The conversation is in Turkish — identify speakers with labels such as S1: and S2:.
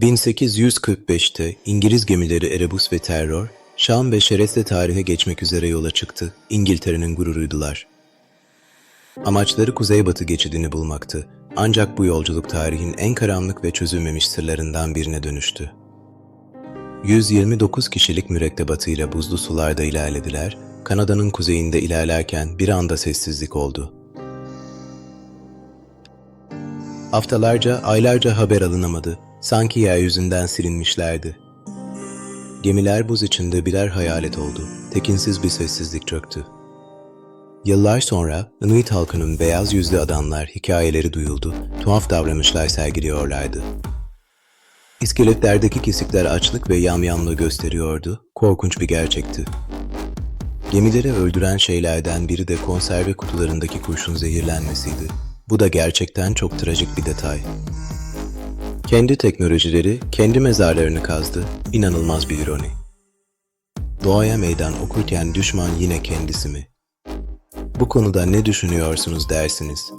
S1: 1845'te İngiliz gemileri Erebus ve Terror, şan ve şerefle tarihe geçmek üzere yola çıktı. İngiltere'nin gururuydular. Amaçları Kuzeybatı geçidini bulmaktı. Ancak bu yolculuk tarihin en karanlık ve çözülmemiş sırlarından birine dönüştü. 129 kişilik mürettebatıyla buzlu sularda ilerlediler, Kanada'nın kuzeyinde ilerlerken bir anda sessizlik oldu. Haftalarca, aylarca haber alınamadı, sanki yeryüzünden silinmişlerdi. Gemiler buz içinde birer hayalet oldu, tekinsiz bir sessizlik çöktü. Yıllar sonra Inuit halkının beyaz yüzlü adamlar hikayeleri duyuldu, tuhaf davranışlar sergiliyorlardı. İskeletlerdeki kesikler açlık ve yamyamlığı gösteriyordu, korkunç bir gerçekti. Gemileri öldüren şeylerden biri de konserve kutularındaki kurşun zehirlenmesiydi. Bu da gerçekten çok trajik bir detay. Kendi teknolojileri kendi mezarlarını kazdı, inanılmaz bir ironi. Doğaya meydan okurken düşman yine kendisi mi? Bu konuda ne düşünüyorsunuz dersiniz?